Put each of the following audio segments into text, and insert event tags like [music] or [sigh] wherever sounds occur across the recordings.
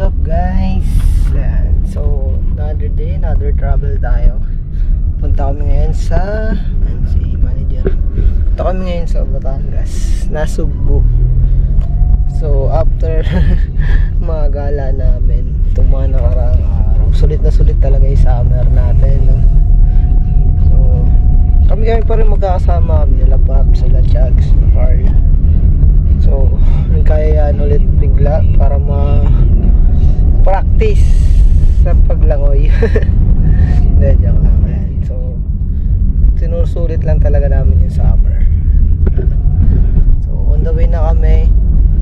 Up guys? Yan. So, another day, another travel tayo. Punta kami ngayon sa, ano si manager. Punta kami ngayon sa Batangas, Nasugbu. So, after [laughs] mga gala namin, itong mga nakaraang araw, sulit na sulit talaga yung summer natin. No? So, kami kami pa rin magkakasama kami nila Pap, sila Chugs, Carl. So, nagkayaan ulit bigla para ma practice sa paglangoy. [laughs] Hindi, joke lang. Ayan. So, sinusulit lang talaga namin yung summer. So, on the way na kami.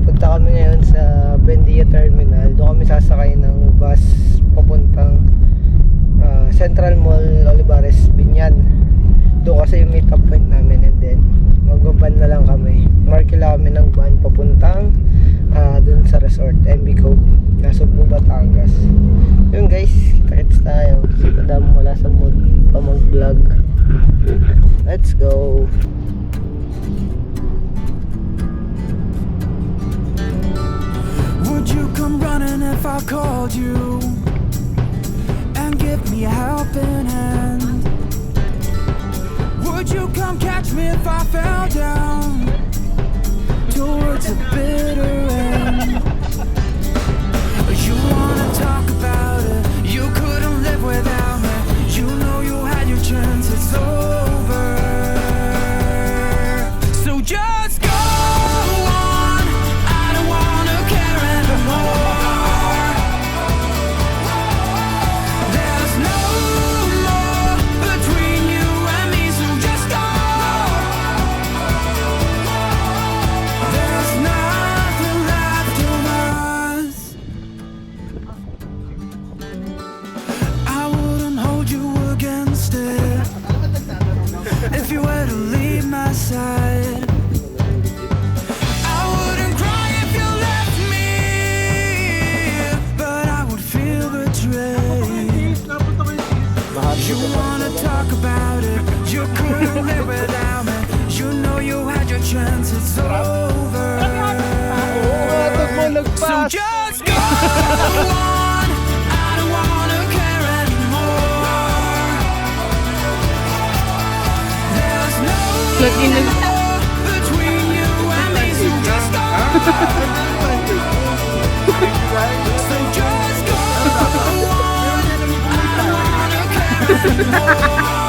Punta kami ngayon sa Bendia Terminal. Doon kami sasakay ng bus papuntang ah, Central Mall Olivares Binyan. Doon kasi yung meet up point namin and then magbaban na lang kami. Markila kami ng van papuntang ah, doon sa resort, MB Cove, nasa Batangas. Yun guys, kita-kits tayo. Si Madam wala sa mood pa mag-vlog. Let's go! Would you come running if I called you and give me a helping hand? Would you come catch me if I fell down towards a bitter end? You wanna talk about it? You couldn't live without me. You know you had your chance, it's over. Oh. No more between you and me, [laughs]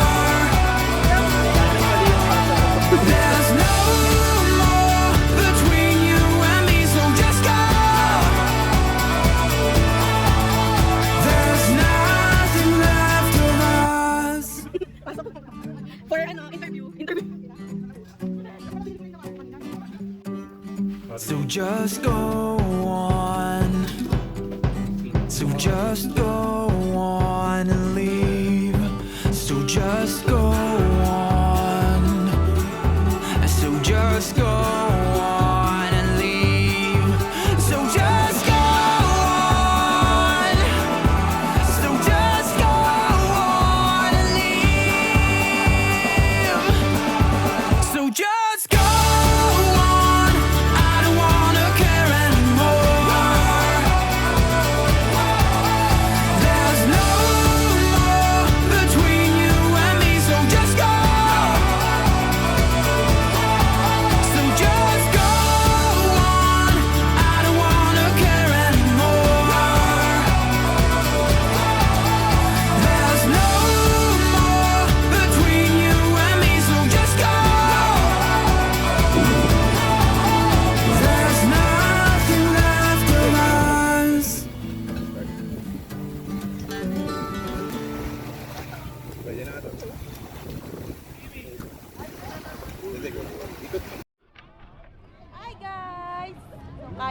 just go on. So just go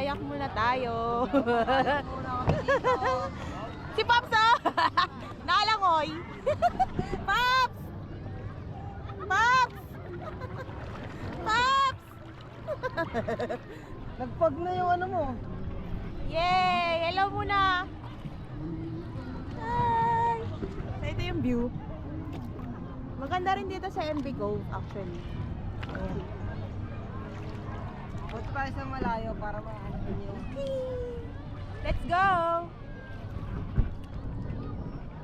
Kayak muna tayo. [laughs] si Pops oh! [laughs] Nakalangoy. [laughs] Pops! Pops! Pops! Nagpag na yung ano mo. Yay! Hello muna! Hi! So, ito yung view. Maganda rin dito sa MB Cove actually. Ayan. Punta tayo sa malayo para maanap niyo. Let's go!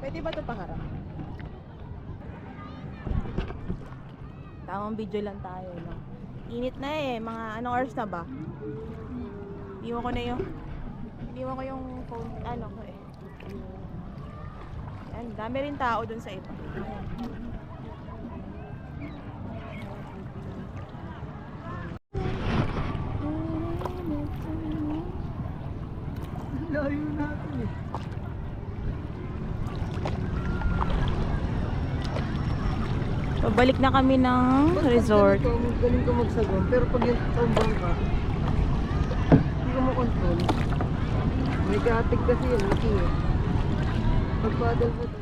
Pwede ba ito paharap? Tamang video lang tayo. No? Init na eh. Mga anong oras na ba? Iwan ko na yung... Iniwan ko yung phone. Ano ko eh. Ayan, dami rin tao dun sa iba. Ayan. Pabalik na kami ng resort. Galing ka magsagwan, pero pag yung tumbang ka, hindi ka makontrol. May katig kasi yun, laki eh. Pag paddle mo ito,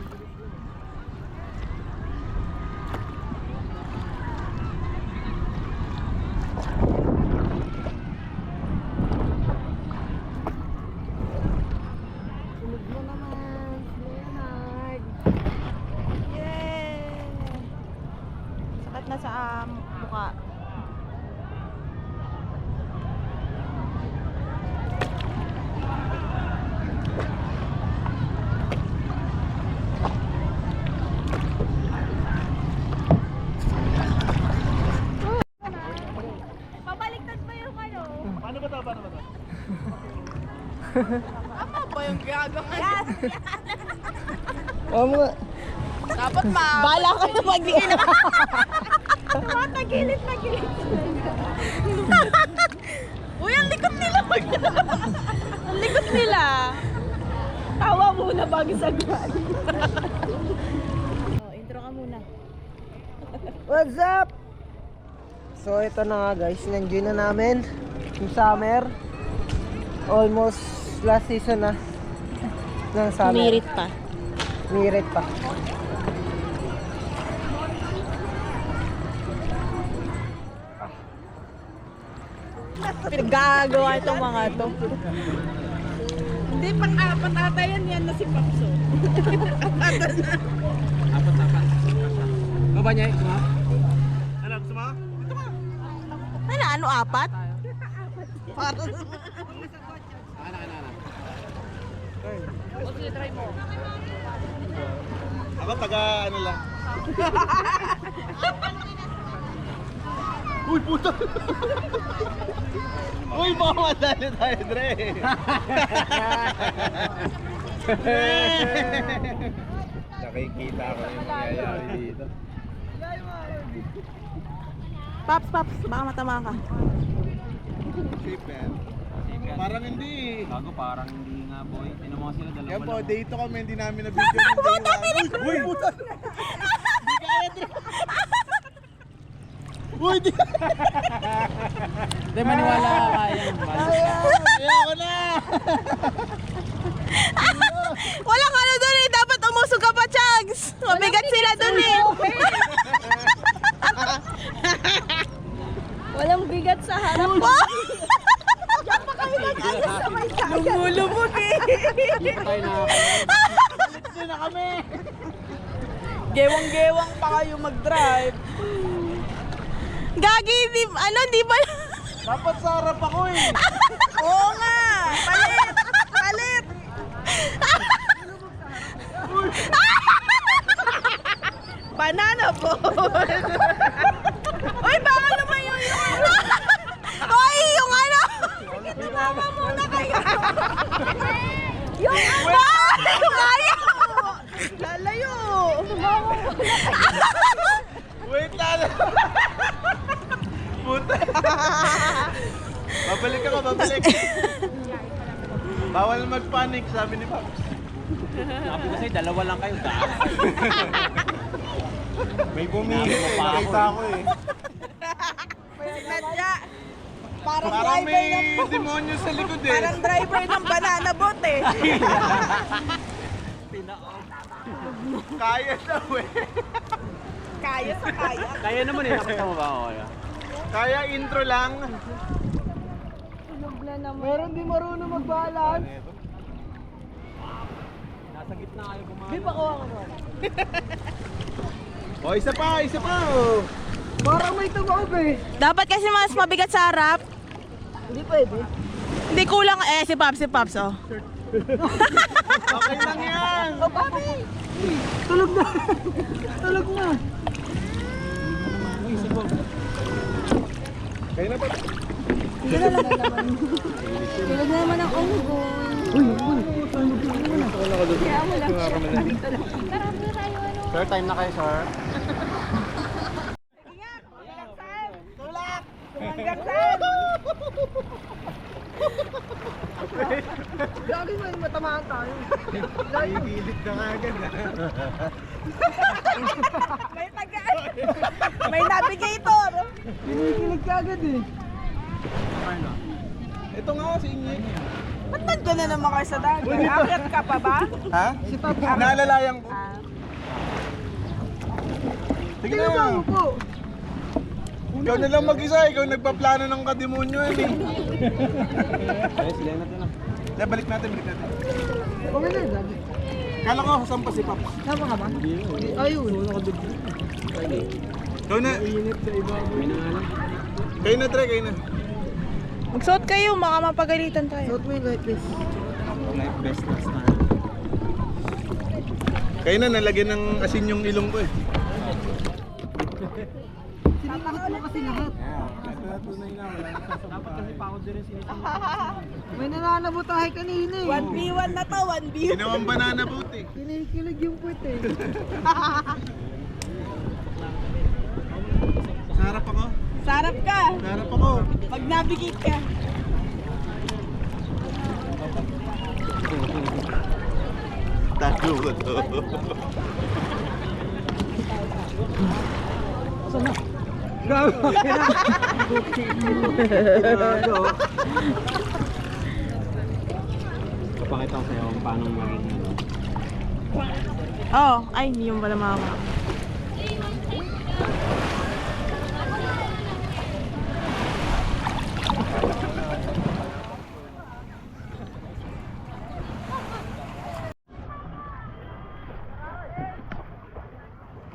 Sunod mo naman, Leonard. Yay! Sakat na sa ah, mukha. Pabaliktad ba yung ano? Paano ba ito? Paano ba ito? Ama ba yung gagawin? Oo nga. Dapat ma... Bala ka na pag di na. Tumatagilid na gilid. Uy, ang likot nila. ang likot nila. Tawa muna bago sagwan. oh, intro ka muna. What's up? So ito na nga guys, na-enjoy na namin yung summer. Almost last season na ng summer. Umirit pa. Umirit pa. Pinagagawa itong mga to. Hindi, pang-apat ata yan yan na si Papso. Baba niya eh. Suma? Ano? Suma? Dito ka. Ano, ano, apat? Ano, ano, [laughs] ano? Ako taga ano lang. Uy, puta! Uy, baka madali tayo, Dre! Nakikita ko yung nangyayari dito. Paps, paps, baka matama ka. Man. Parang hindi. Gago, parang hindi nga boy. Tinan mo nga sila dalawa Yan po, lang. dito kami, hindi namin na-video yung day one. Uy, puta! Hindi kaya! Uy, di! Hindi, maniwala ka kaya. Ayoko na! Walang ano doon eh, dapat umusog ka pa, Chags! Mabigat sila doon eh. Walang bigat sa [laughs] harap. [laughs] Diyan pa kami nag-ayos sa may kaya. Lumulubog eh. Dito na kami! Gewang-gewang pa kayo mag-drive. Gagi, di, ano, di ba? Dapat sa harap ako eh! Oo nga! Palit! Palit! Banana po! Uy, baka lumayo yung ano! Uy, yung ano! Tumama muna kayo! yung ano! Yung ayaw! Lalayo! Tumama muna Wait lang! Puta! babalik ako, babalik! Bawal mag-panic, sabi ni Pops. Sabi ko sa'yo, dalawa lang kayo. Gago. [laughs] May bumingit eh, nakita ko eh. Nadya! Parang, Parang driver may ng... demonyo sa likod eh. Parang driver ng banana boat eh. [laughs] Kaya daw eh. Kaya sa kaya. Kaya naman eh, nakita mo ba ako? Kaya? Kaya intro lang. Meron di marunong mag-balance. Nasa gitna kayo kumain. Di ba ko ako ron? [laughs] O, isa pa, isa pa. Oh. Parang may tumaob eh. Dapat kasi mas mabigat sa harap. Hindi pwede. Hindi kulang eh, si Pops, si Pops, oh. [laughs] Okay lang yan. Oh, papi. Tulog na. Tulog na. Kaya na ba? Tulog na naman ang unggoy. Sir, time na kayo, sir. Gagawin mo yung matamaan tayo. Gilid na nga agad. May taga. May navigator. Kinikilig ka agad eh. Ito nga si Inye. Ba't nandyan na naman kayo sa dagat? Akit ka pa ba? Ha? Si Papa. Naalalayan ko. Sige Sino ba na. upo? Ikaw na lang mag-isa. Ikaw nagpaplano ng kademonyo yan eh. Ay, sila natin na. Kaya balik natin, balik natin. Okay na, dami. Kala ko, saan pa si Paps? Tama ka ba? Ayun. Ikaw na. Kayo na, Tre, kayo na. Magsuot kayo, baka mapagalitan tayo. Suot mo yung light vest. Life best na star. Kayo na, nalagyan ng asin yung ilong ko eh. Sinilakot mo kasi lahat. Dapat kasi pa ako din sinisip. May nananabotahe kanina eh. 1v1 na to, 1v1. Ginawang banana boat eh. Kinikilig yung puwet eh. Sarap ako. Sarap ka. Sarap ako. Pag navigate ka. Tago ko to. Papakita ko sa'yo kung paano maging ano. Oh, ay, hindi yung pala mama.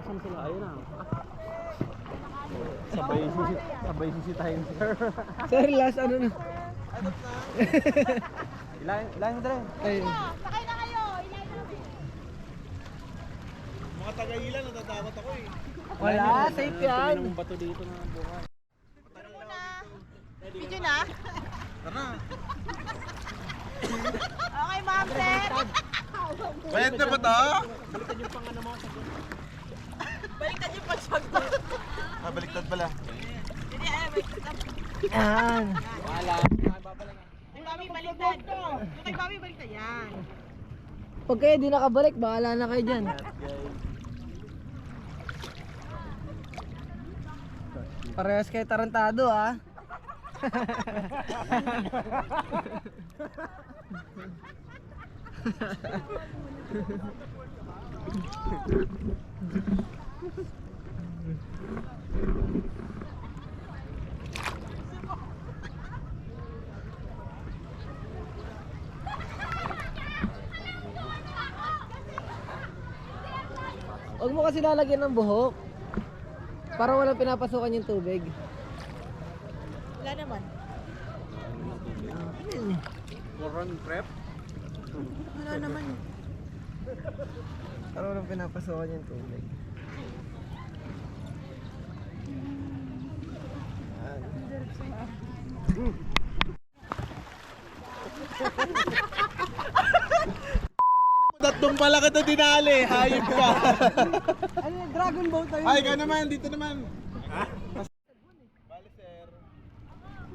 Saan sila? Ayun na. Sabay sisit, sabay sisitahin, sir. [laughs] Sir, last ano na. [laughs] Ilan, ilan na rin? Ayun. Mga taga-ilan, natatakot ako eh. Wala, safe yan. Yung bato dito na buhay. Video na? Tara. Okay, ma'am, set. Bayad na ba to? Baliktad yung pagsagot. Ah, baliktad pala. Hindi, ay, baliktad. Yan. Kay Mami, baliktad. Yung kay Mami, baliktad. Yan. Pag kayo di nakabalik, bahala na kayo dyan. Parehas kayo tarantado ah. [laughs] kasi lalagyan ng buhok. Para walang pinapasukan yung tubig. Wala naman. Moron prep? Wala naman. Para walang pinapasukan yung tubig. Tatlong [laughs] pala kita dinali, hayop ka. [laughs] Ano yung dragon boat tayo? Ay, ka naman, dito naman. Ha? Bale, sir.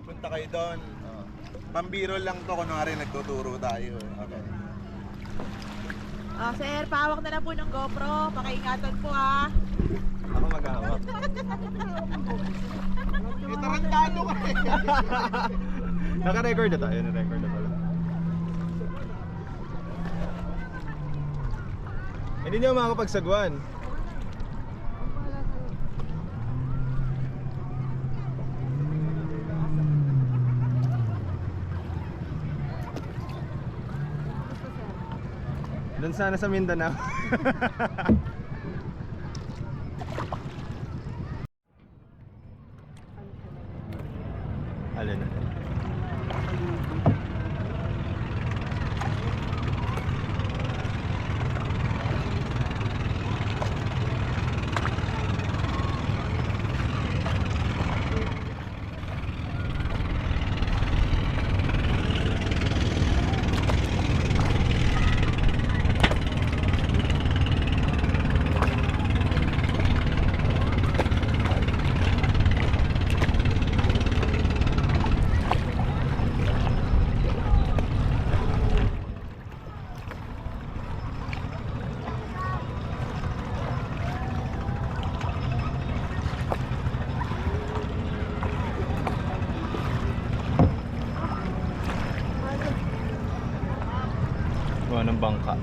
Punta kayo doon. Oh. Pambiro lang to, kunwari nagtuturo tayo. Okay. Oh, sir, pahawak na lang po ng GoPro. Pakiingatan po ha. Ako maghahawak. Eh, tarantado ka eh. [laughs] Naka-record na tayo, na-record na pala. Hindi niyo makakapagsagwan. Doon sana sa Mindanao. [laughs] Alin na? Gawa ng bangka.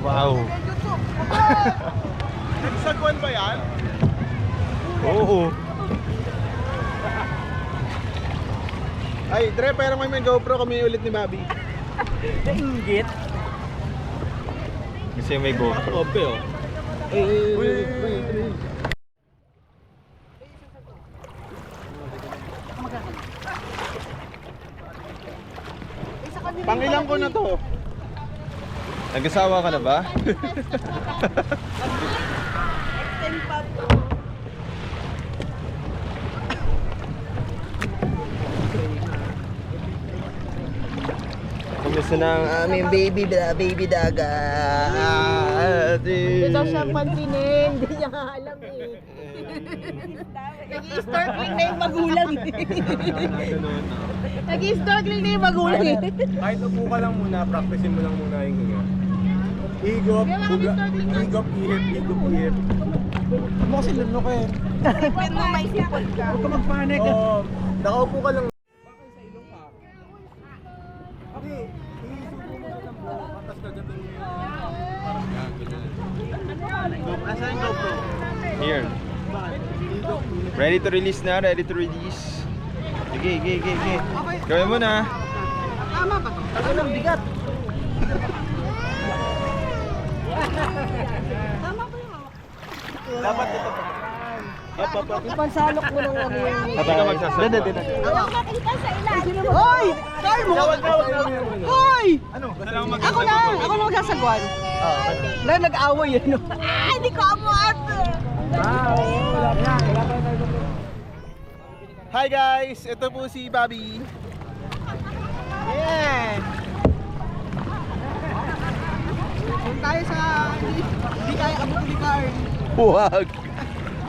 Wow. Nagsagwan ba yan? Oo. Ay, Dre, pero may may GoPro kami ulit ni Bobby. Inggit. Kasi may GoPro. Ope oh. Pangilang ko na to. Nag-asawa ka na ba? [laughs] Kumusta na ang aming baby da, baby daga? Ito siyang pansinin, hindi niya nga alam eh. [laughs] Nag-i-snorkeling na yung magulang eh. [laughs] Nag-i-snorkeling na yung magulang eh. [laughs] Kahit upo ka lang muna, practicein mo lang muna yung kami snorkeling na. higop, ihip, higop, ihip. Ano kasi lunok eh. Sipin mo may sipon ka. Huwag ka magpanik. Oo, nakaupo ka lang. Okay, isubo mo na lang po. Tapos gagatin mo yung parang gagawin. Asan yung GoPro? Here. Ready to release na, ready to release. Sige, sige, sige, sige. Gawin mo na. Tama ba? Ano ng bigat? Tama ba yun? Dapat ito. Up, up, up. Ipansalok mo ng ano yung... Hindi ka magsasagwa. Huwag makita sa ilalim. Hoy! Kaya mo! Hoy! Ano? Ako na! Ako na magsasagwan. Na nag-away yun. no? Ah, hindi ko amuat. Hi guys! Ito po si Bobby. Yeah! Kung tayo sa... Hindi, hindi kaya abot ni car. Huwag!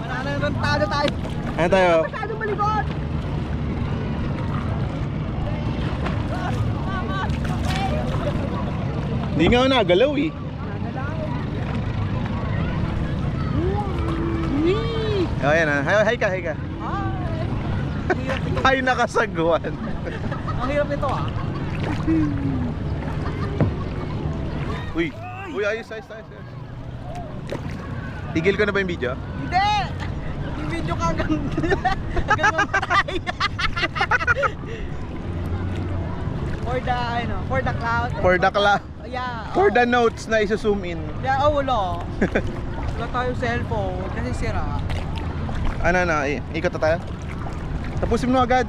Mananarantado tayo. Ano tayo? Masyado malikot. Hindi nga ako nagalaw eh. Oh, yan ah. Hi, hi ka, hi ka. Hi nakasagwan. Ang hirap nito ah. Uy. Uy, ayos, ayos, ayos. ayos. Tigil ko na ba yung video? Hindi! Yung video ka hanggang... [laughs] hanggang mamatay. for the, ano, for the cloud. For the cla Yeah. For oh. the notes na isuszoom in. Yeah, oh, wala. [laughs] Wala tayong cellphone. Kasi sira. Ano na, i- ikot na tayo? Tapusin mo agad.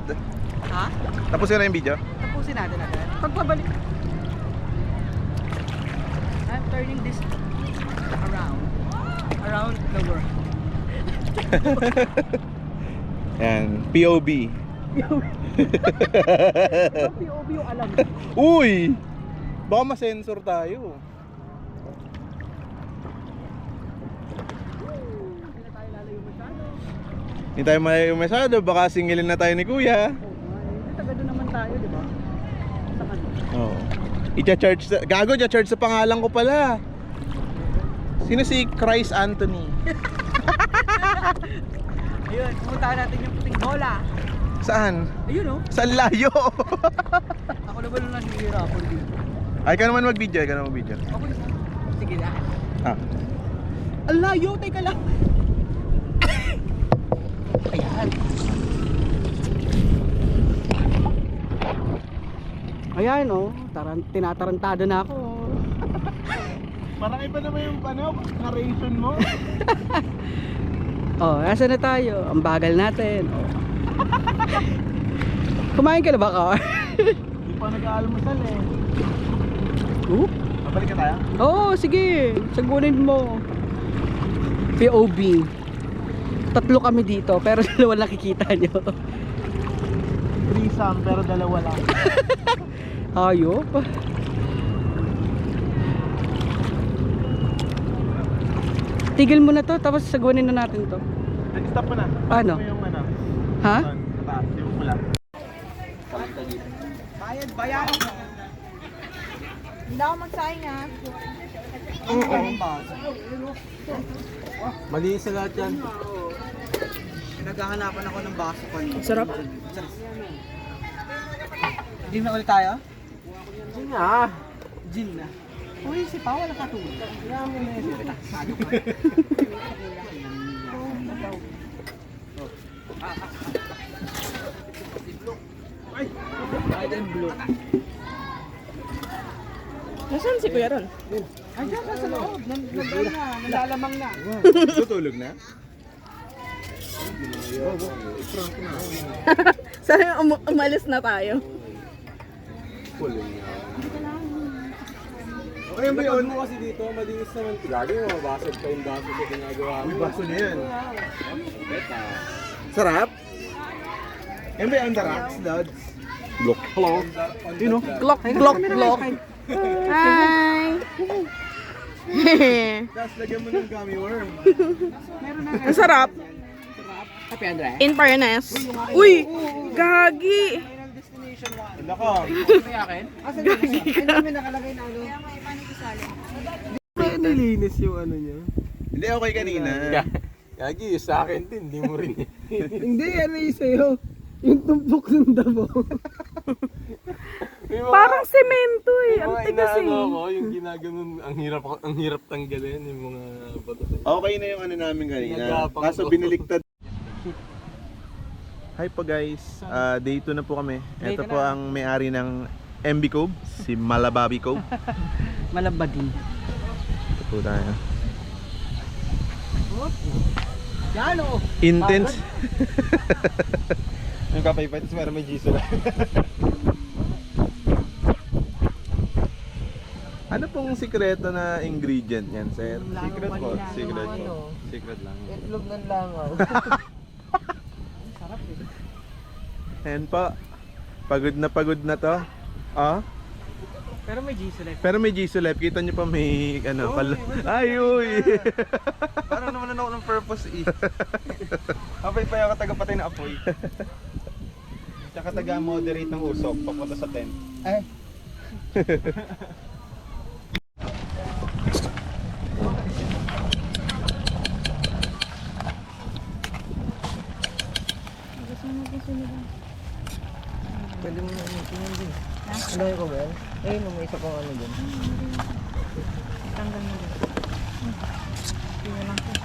Ha? Tapusin na yung video. Tapusin natin agad. Pagpabalik. I'm turning this around. Around the world. [laughs] Yan, POB. POV yung alam. Uy! Baka ma-sensor tayo. Hindi tayo malayo masyado, baka singilin na tayo ni Kuya. Hindi, taga doon naman tayo, di ba? Sa kanila. Oo. I-charge sa... Gago, i-charge sa pangalan ko pala. Sino si Christ Anthony? [laughs] Ayun, pumuntahan natin yung puting bola. Saan? Ayun oh. Saan layo? [laughs] Ako na ba nung nahihirapan dito? Ay ka naman mag-video, ay ka naman mag-video. Ako na. Sige na. Ah. Ang layo, teka lang. Ayan. Ayan oh, taran tinatarantado na ako. [laughs] Parang iba naman yung ano, narration mo. [laughs] Oh, nasa na tayo? Ang bagal natin. Oh. Kumain ka na ba, Kar? [laughs] Hindi pa nag-aalmusal eh. Oh, Babalik ka tayo? Oo, sige. Sagunin mo. POB tatlo kami dito pero [laughs] dalawa nakikita nyo threesome pero dalawa lang [laughs] ayop tigil mo na to tapos sagwanin na natin to nag-stop mo na ano? yung ano ha? yung pula bayad bayaran hindi ako magsayang ha Oo. Mali sa lahat yan. Naghahanapan ako ng baso pa niyo. Sarap. Gin na ulit tayo? Gin nga. Gin na. Uy, si Pao wala katulog. Mo na yun. Sado ka. Ay, white and blue. Nasaan si Kuya Ron? Ay, dyan sa loob. Na, nalalamang na. Tutulog na? [laughs] Sana um- umalis na tayo. Okay, may on mo kasi dito, malinis naman. Lagi mo, mabasag pa yung baso sa ginagawa mo. Uy, baso na yan. Sarap? Yan ba yung on the rocks, Lods? Look. Hello. You know? Glock, glock, glock. Hi! Tapos lagyan mo ng gummy worm. Ang sarap. In fairness. Uy! Gagi! Nako. Gagi ka. Kaya nilinis yung ano niya. Hindi, okay kanina. Gagi, sa akin din, hindi mo rin. [laughs] Hindi, ano yung sa'yo? Yung tumpok ng dabo. May mga- Parang semento eh. may Ang tigas eh. ako, yung ginaganon, ang hirap, ang hirap tanggalin yung mga bato sa Okay na yung ano namin kanina. Kaso ko. Binaliktad. Hi po guys, Ah, day 2 na po kami. Ito po ang may-ari ng MB Cove, si Malababi Cove. [laughs] Malabadin. Ito po tayo. Yan o. Intense. Yung kapaypay, tapos meron may Jisoo. [laughs] ano pong sikreto na ingredient yan, sir? Secret po, secret po. Ano? Secret lang. Itlog ng langaw. [laughs] Ayan po. Pagod na pagod na to. Ah? Pero may G select. Pero may Jisoo Life, kita nyo pa may ano, pala. Ay, uy! Parang naman ako ng purpose eh. Kapaypay ako taga-patay ng apoy. Tsaka taga-moderate ng usok, papunta sa tent. Ay. [laughs] Pwede mo na ano, tingnan din. Yung ko ba yan? Eh, may isa pang ano dun. Tanggal mo din. Tingnan lang ko.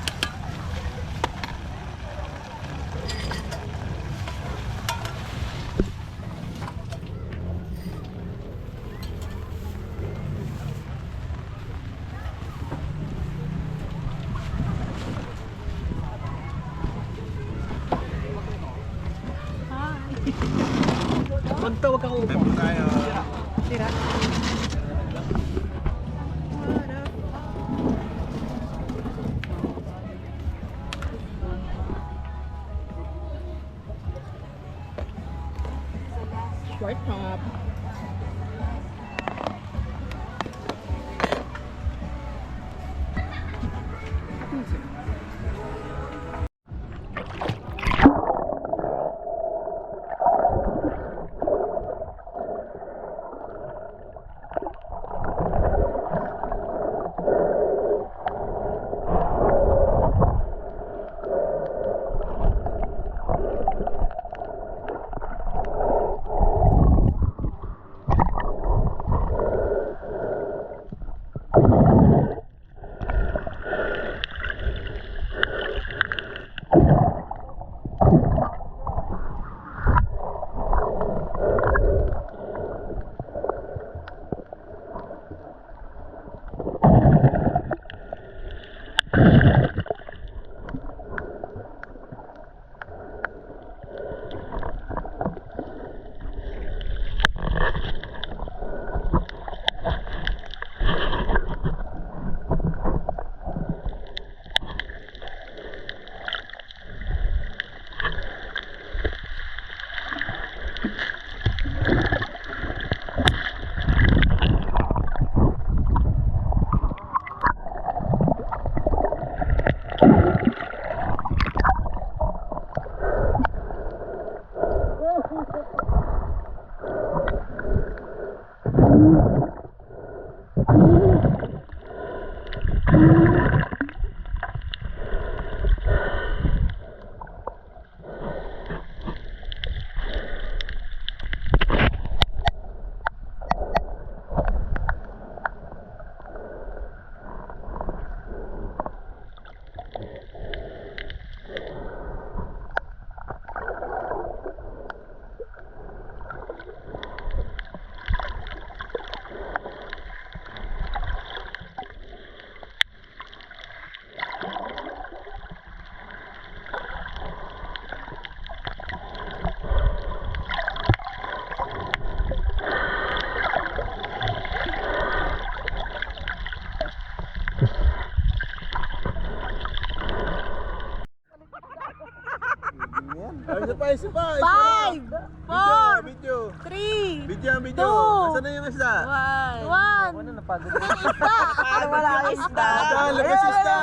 Isa pa, isa isa pa. Five, four, Video, three, video, video. Two. Asan na yung isda? one. One. Ano, napagod. Isda. Ano wala ang isda? Isda, labas isda.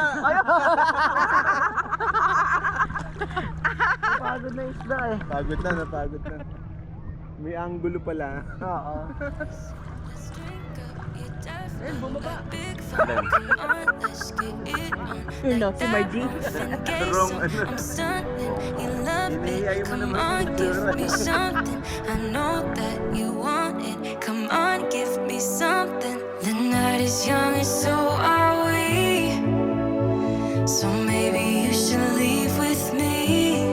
Napagod na isda eh. Pagod na, napagod na. May angulo pala. Oo. Yun no, si Margie. Wrong, ano. Mo naman on, give me something. I know that you want it. Come on, give me something. The night is young and so are we. So maybe you should leave with me.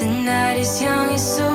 The night is young and so